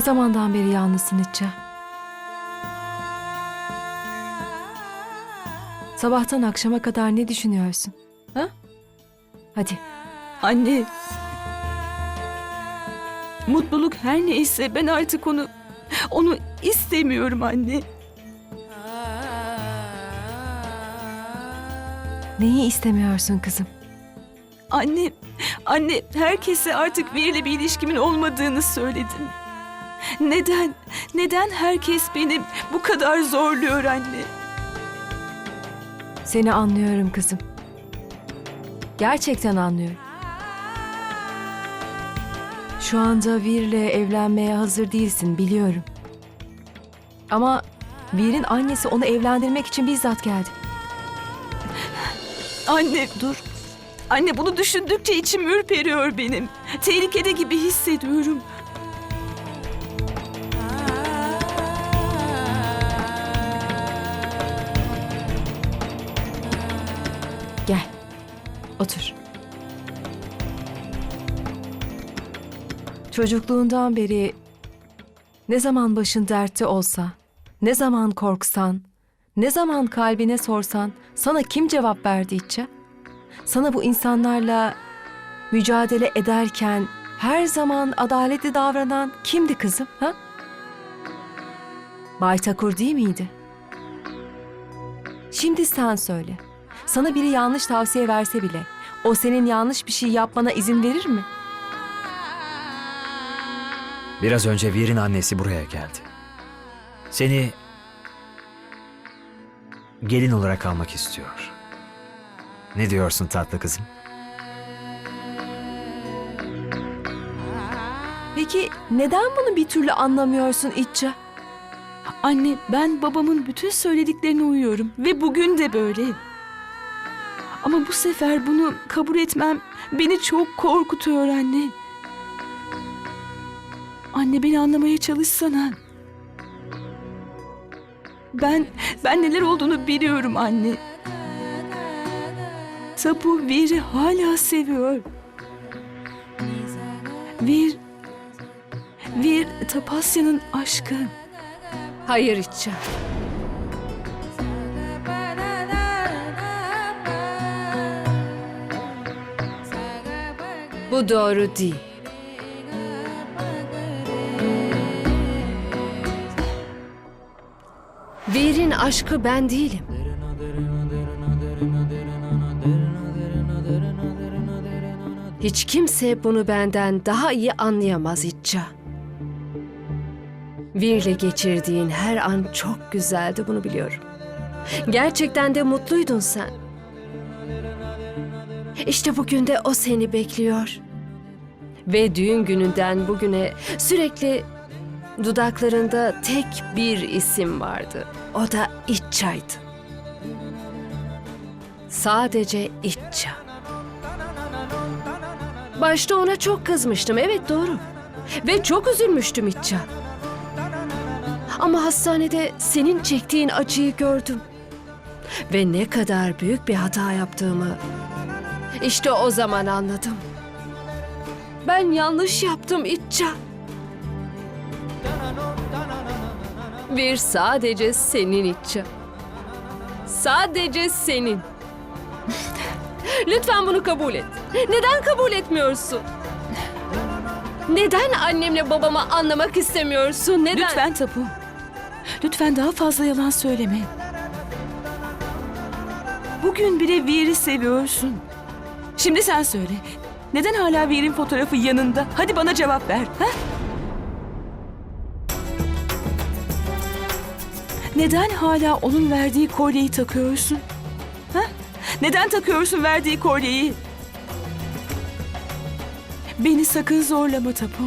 Ne zamandan beri yalnızsın İtça? Sabahtan akşama kadar ne düşünüyorsun? Ha? Hadi. Anne. Mutluluk her neyse ben artık onu onu istemiyorum anne. Neyi istemiyorsun kızım? Anne, anne herkese artık biriyle bir ilişkimin olmadığını söyledim. Neden? Neden herkes beni bu kadar zorluyor anne? Seni anlıyorum kızım. Gerçekten anlıyorum. Şu anda Vir'le evlenmeye hazır değilsin biliyorum. Ama Vir'in annesi onu evlendirmek için bizzat geldi. Anne dur. Anne bunu düşündükçe içim ürperiyor benim. Tehlikede gibi hissediyorum. Gel. Otur. Çocukluğundan beri ne zaman başın dertte olsa, ne zaman korksan, ne zaman kalbine sorsan sana kim cevap verdi İtçe? Sana bu insanlarla mücadele ederken her zaman adaletli davranan kimdi kızım? Ha? Bay Takur değil miydi? Şimdi sen söyle. Sana biri yanlış tavsiye verse bile o senin yanlış bir şey yapmana izin verir mi? Biraz önce Vir'in annesi buraya geldi. Seni gelin olarak almak istiyor. Ne diyorsun tatlı kızım? Peki neden bunu bir türlü anlamıyorsun İtça? Anne ben babamın bütün söylediklerine uyuyorum ve bugün de böyle. Ama bu sefer bunu kabul etmem beni çok korkutuyor anne. Anne beni anlamaya çalışsana. Ben ben neler olduğunu biliyorum anne. Tapu Vir'i hala seviyor. Vir Vir Tapasya'nın aşkı. Hayır İtça. Bu doğru değil. Vir'in aşkı ben değilim. Hiç kimse bunu benden daha iyi anlayamaz İtça. Vir'le geçirdiğin her an çok güzeldi bunu biliyorum. Gerçekten de mutluydun sen. İşte bugün de o seni bekliyor. Ve düğün gününden bugüne sürekli dudaklarında tek bir isim vardı. O da İtça'ydı. Sadece İtça. Başta ona çok kızmıştım. Evet doğru. Ve çok üzülmüştüm İtça. Ama hastanede senin çektiğin acıyı gördüm. Ve ne kadar büyük bir hata yaptığımı işte o zaman anladım. Ben yanlış yaptım İtça. Bir sadece senin İtça. Sadece senin. Lütfen bunu kabul et. Neden kabul etmiyorsun? Neden annemle babamı anlamak istemiyorsun? Neden? Lütfen Tapu. Lütfen daha fazla yalan söyleme. Bugün bile Vir'i seviyorsun. Şimdi sen söyle. Neden hala Vir'in fotoğrafı yanında? Hadi bana cevap ver. Ha? Neden hala onun verdiği kolyeyi takıyorsun? Ha? Neden takıyorsun verdiği kolyeyi? Beni sakın zorlama Tapu.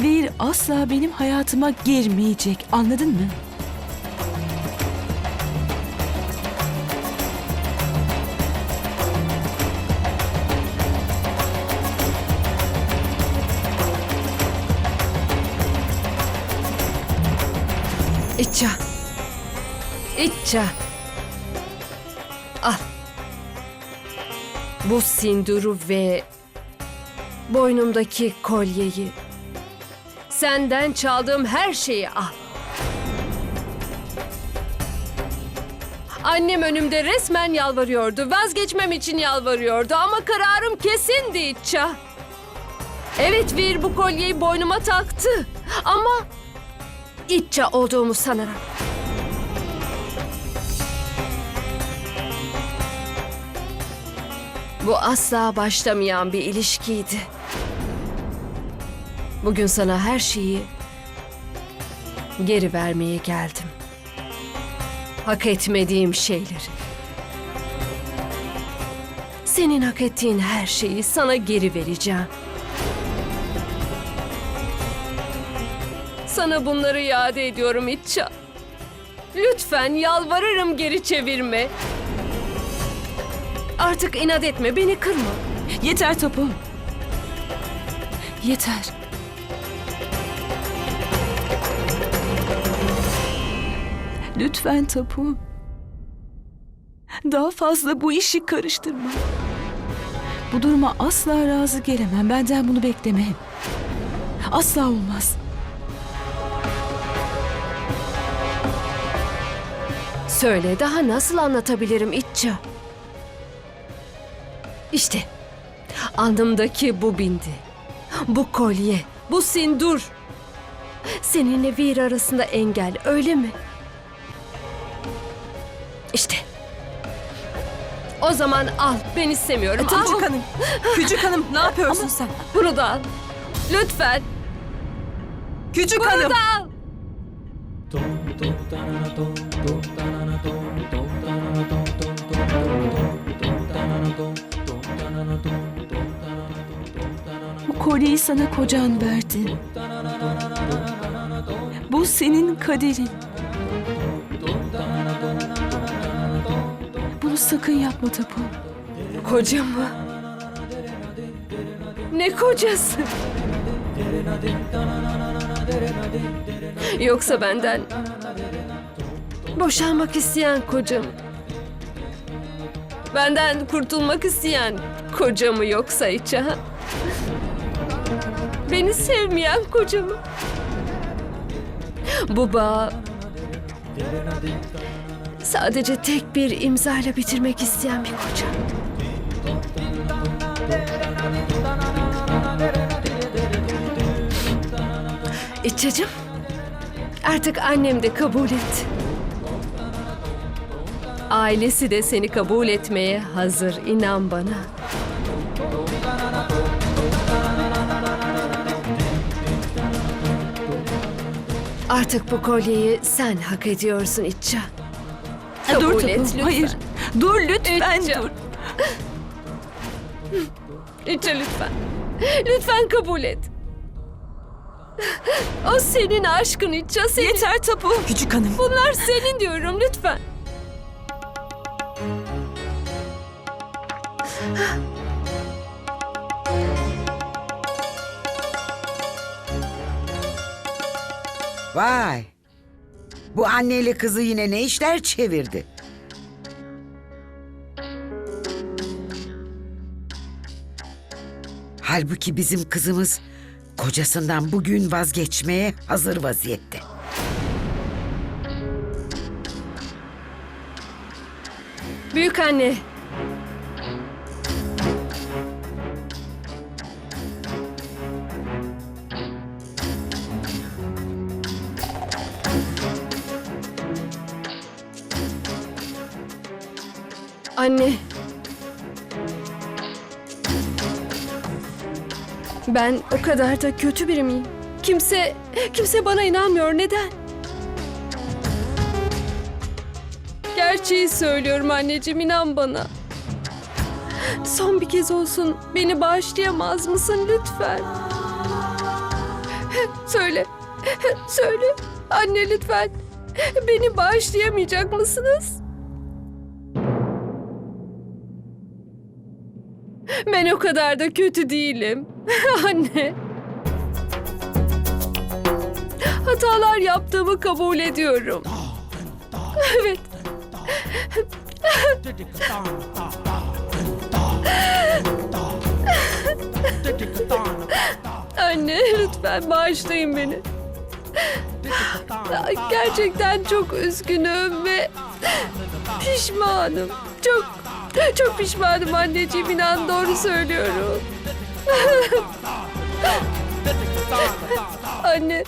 Vir asla benim hayatıma girmeyecek. Anladın mı? İtça. İtça. Al. Bu sinduru ve boynumdaki kolyeyi Senden çaldığım her şeyi al. Annem önümde resmen yalvarıyordu. Vazgeçmem için yalvarıyordu ama kararım kesindi İtça. Evet Vir bu kolyeyi boynuma taktı. Ama İtça olduğumu sanarak. Bu asla başlamayan bir ilişkiydi. Bugün sana her şeyi geri vermeye geldim. Hak etmediğim şeyleri. Senin hak ettiğin her şeyi sana geri vereceğim. Sana bunları iade ediyorum İtça. Lütfen yalvarırım geri çevirme. Artık inat etme, beni kırma. Yeter Tapu. Yeter. Lütfen Tapu. Daha fazla bu işi karıştırma. Bu duruma asla razı gelemem. Benden bunu bekleme. Asla olmaz. Söyle daha nasıl anlatabilirim İtça? İşte alnımdaki bu bindi. Bu kolye, bu sindur. Seninle Vir arasında engel öyle mi? İşte. O zaman al ben istemiyorum. al. Küçük hanım. Küçük hanım ne yapıyorsun sen? Bunu da al. Lütfen Küçük bunu hanım. da al. Bu kolyeyi sana kocan verdi. Bu senin kaderin. Bunu sakın yapma Tapu. Koca mı? Ne kocası? Yoksa benden boşanmak isteyen kocam. Benden kurtulmak isteyen kocamı yoksa hiç ha? Beni sevmeyen kocamı. Bu bağ sadece tek bir imzayla bitirmek isteyen bir koca. İçecim, artık annem de kabul etti. Ailesi de seni kabul etmeye hazır, inan bana. Artık bu kolyeyi sen hak ediyorsun İtça. Dur Kabul Tapu. et lütfen. Hayır. Dur lütfen İtça. dur. İtça lütfen. Lütfen kabul et. O senin aşkın İtça, senin. Yeter Tapu. Küçük hanım. Bunlar senin diyorum lütfen. Vay. Bu anneyle kızı yine ne işler çevirdi? Halbuki bizim kızımız kocasından bugün vazgeçmeye hazır vaziyette. Büyük anne. Anne. Ben o kadar da kötü biri miyim? Kimse, kimse bana inanmıyor. Neden? Gerçeği söylüyorum anneciğim inan bana. Son bir kez olsun beni bağışlayamaz mısın lütfen? Söyle. Söyle. Anne lütfen. Beni bağışlayamayacak mısınız? Ben o kadar da kötü değilim. Anne. Hatalar yaptığımı kabul ediyorum. Evet. Anne lütfen bağışlayın beni. Gerçekten çok üzgünüm ve pişmanım. Çok çok pişmanım anneciğim inan doğru söylüyorum. Anne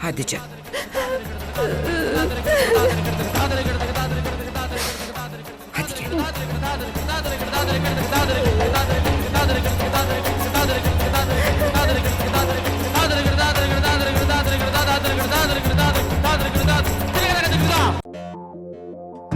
Hadi canım. Hadi gel.